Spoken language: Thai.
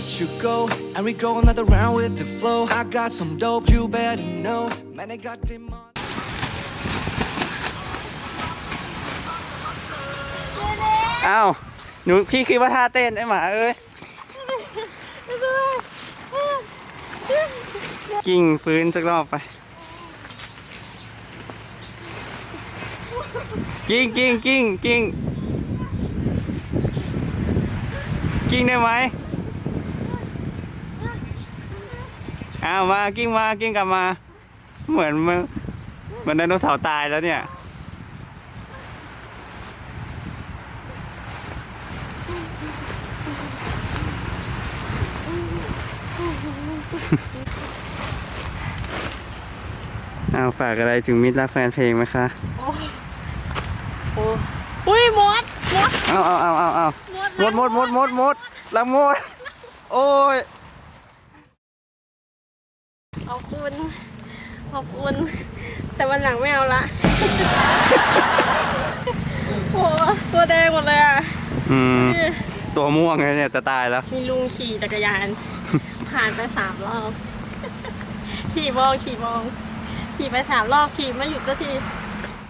let you go. And we go another round with the flow. I got some dope, you better know. Man, I got demand. อ้าว หนูพี่คิดว่าท่าเต้นไอ้หมาเอ้ย กิ้งฟื้นสักรอบไป กิ้งกิ้งกิ้งกิ้งกิ้งได้ไหม อ้าวมากิ้งมากิ้งกลับมา เหมือนมันเหมือนไดโนเสาร์ตายแล้วเนี่ยอ้าวฝากอะไรถึงมิตรและแฟนเพลงไหมคะ โอ้อุ้ยมดมดเอาเอาเอาเอาเอาหมดหมดหมดหมดหมดละหมด โอ้ย ขอบคุณ ขอบคุณ แต่วันหลังไม่เอาละ โอ้ตัวแดงหมดเลยอะ อืม ตัวม่วงเลยเนี่ยจะตายแล้ว มีลุงขี่จักรยาน ผ่านไปสามรอบ ขี่มองขี่มอง ขี่ไปสามรอบขี่ไม่หยุดสักที